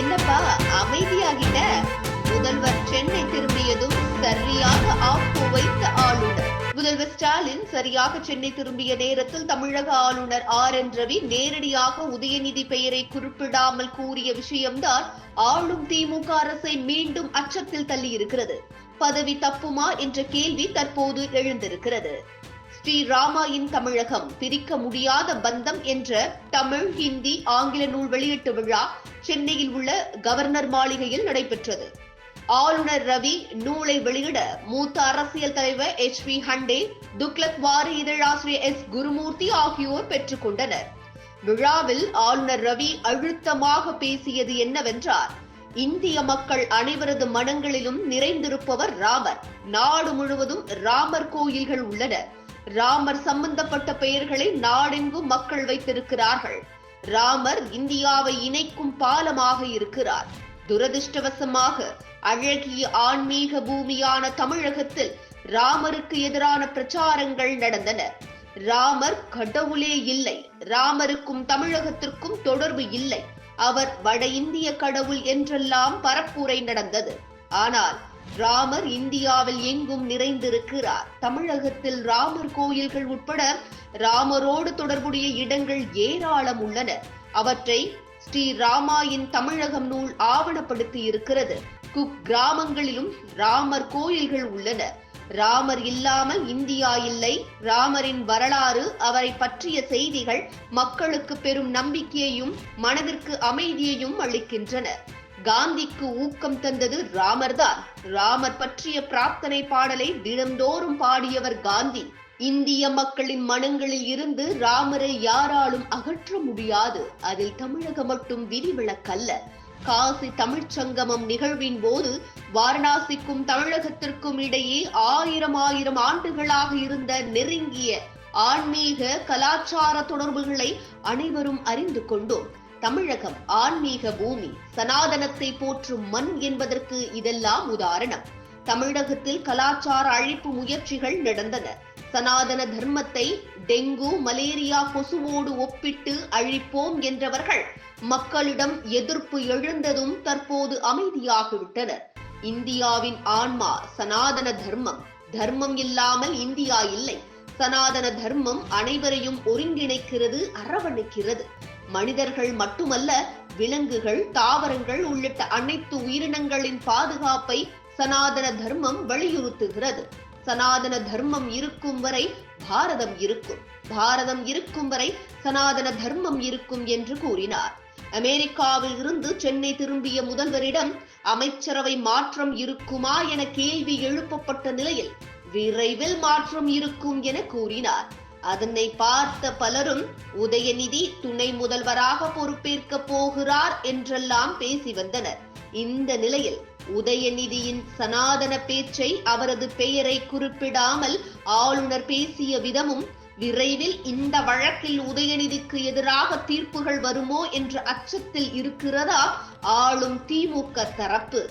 என்னப்பா அமைதியாகிட்ட? முதல்வர் சென்னை திரும்பியதும் சரியாக ஆப்பு வைத்த ஆளுநர். முதல்வர் ஸ்டாலின் சரியாக சென்னை திரும்பிய நேரத்தில் தமிழக ஆளுநர் ஆர். என். ரவி நேரடியாக உதயநிதி பெயரை குறிப்பிடாமல் கூறிய விஷயம்தான் ஆளும் திமுக அரசை மீண்டும் அச்சத்தில் தள்ளியிருக்கிறது. பதவி தப்புமா என்ற கேள்வி தற்போது எழுந்திருக்கிறது. ஸ்ரீ ராமாயின் தமிழகம் பிரிக்க முடியாத பந்தம் என்ற தமிழ் ஹிந்தி ஆங்கில நூல் வெளியீட்டு விழா சென்னையில் உள்ள கவர்னர் மாளிகையில் நடைபெற்றது. ஆளுநர் ரவி நூலை வெளியிட மூத்த அரசியல் தலைவர் எச் வி ஹண்டே துக்லத் வார இதழாசிரியர் எஸ் குருமூர்த்தி ஆகியோர் பெற்றுக் கொண்டனர். விழாவில் ஆளுநர் ரவி அழுத்தமாக பேசியது என்னவென்றார் இந்திய மக்கள் அனைவரது மனங்களிலும் நிறைந்திருப்பவர் ராமர். நாடு முழுவதும் ராமர் கோயில்கள் உள்ளன. ராமர் சம்பந்தப்பட்ட பெயர்களை நாடெங்கும் மக்கள் வைத்திருக்கிறார்கள்? ராமர் இந்தியாவை இணைக்கும் பாலமாக இருக்கிறார். துரதிர்ஷ்டவசமாக அழகிய ஆன்மீக பூமியான தமிழகத்தில் ராமருக்கு எதிரான பிரச்சாரங்கள் நடந்தன. ராமர் கடவுளே இல்லை. ராமருக்கும் தமிழகத்திற்கும் தொடர்பு இல்லை. அவர் வட இந்திய கடவுள் என்றெல்லாம் பரப்புரை நடந்தது. ஆனால் ராமர் இந்தியாவில் எங்கும் நிறைந்திருக்கிறார். தமிழகத்தில் ராமர் கோயில்கள் உட்பட ராமரோடு தொடர்புடைய இடங்கள் ஏராளம் உள்ளன. அவற்றை ஸ்ரீ ராமாயின் தமிழகம் நூல் ஆவணப்படுத்தி இருக்கிறது. குக் கிராமங்களிலும் ராமர் கோயில்கள் உள்ளன. ராமர் இல்லாமல் இந்தியா இல்லை. ராமரின் வரலாறு அவரை பற்றிய செய்திகள் மக்களுக்கு பெரும் நம்பிக்கையையும் மனதிற்கு அமைதியையும் அளிக்கின்றன. காந்திக்கு ஊக்கம் தந்தது ராமர்தான். ராமர் பற்றிய பிரார்த்தனை பாடலை தினந்தோறும் பாடியவர் காந்தி. இந்திய மக்களின் மனங்களில் இருந்து ராமரை யாராலும் அகற்ற முடியாது. அதில் தமிழகம் மட்டும் விதிவிலக்கல்ல. காசி தமிழ்ச் சங்கமம் நிகழ்வின் போது வாரணாசிக்கும் தமிழகத்திற்கும் இடையே ஆயிரம் ஆயிரம் ஆண்டுகளாக இருந்த நெருங்கிய ஆன்மீக கலாச்சார தொடர்புகளை அனைவரும் அறிந்து கொண்டோம். தமிழகம் ஆன்மீக பூமி சனாதனத்தை போற்றும் மண் என்பதற்கு இதெல்லாம் உதாரணம். தமிழகத்தில் கலாச்சார அழிப்பு முயற்சிகள் நடந்தன. சனாதன தர்மத்தை டெங்கு மலேரியா கொசுவோடு ஒப்பிட்டு அழிப்போம் என்றவர்கள் மக்களிடம் எதிர்ப்பு எழுந்ததும் தற்போது அமைதியாகிவிட்டனர். இந்தியாவின் ஆன்மா சனாதன தர்மம். தர்மம் இல்லாமல் இந்தியா இல்லை. சனாதன தர்மம் அனைவரையும் ஒருங்கிணைக்கிறது அரவணைக்கிறது. மனிதர்கள் மட்டுமல்ல விலங்குகள் தாவரங்கள் உள்ளிட்ட அனைத்து உயிரினங்களின் பாதுகாப்பை சனாதன தர்மம் வலியுறுத்துகிறது. சனாதன தர்மம் இருக்கும் வரை பாரதம் இருக்கும். பாரதம் இருக்கும் வரை சனாதன தர்மம் இருக்கும் என்று கூறினார். அமெரிக்காவில் இருந்து சென்னை திரும்பிய முதல்வரிடம் அமைச்சரவை மாற்றம் இருக்குமா? என கேள்வி எழுப்பப்பட்ட நிலையில் விரைவில் மாற்றம் இருக்கும் என கூறினார். அதனை பார்த்த பலரும் உதயநிதி துணை முதல்வராக பொறுப்பேற்க போகிறார் என்றெல்லாம் பேசி வந்தனர். இந்த நிலையில் உதயநிதியின் சனாதன பேச்சை அவரது பெயரை குறிப்பிடாமல் ஆளுநர் பேசிய விதமும் விரைவில் இந்த வழக்கில் உதயநிதிக்கு எதிராக தீர்ப்புகள் வருமோ என்ற அச்சத்தில் இருக்கிறதா? ஆளும் திமுக தரப்பு.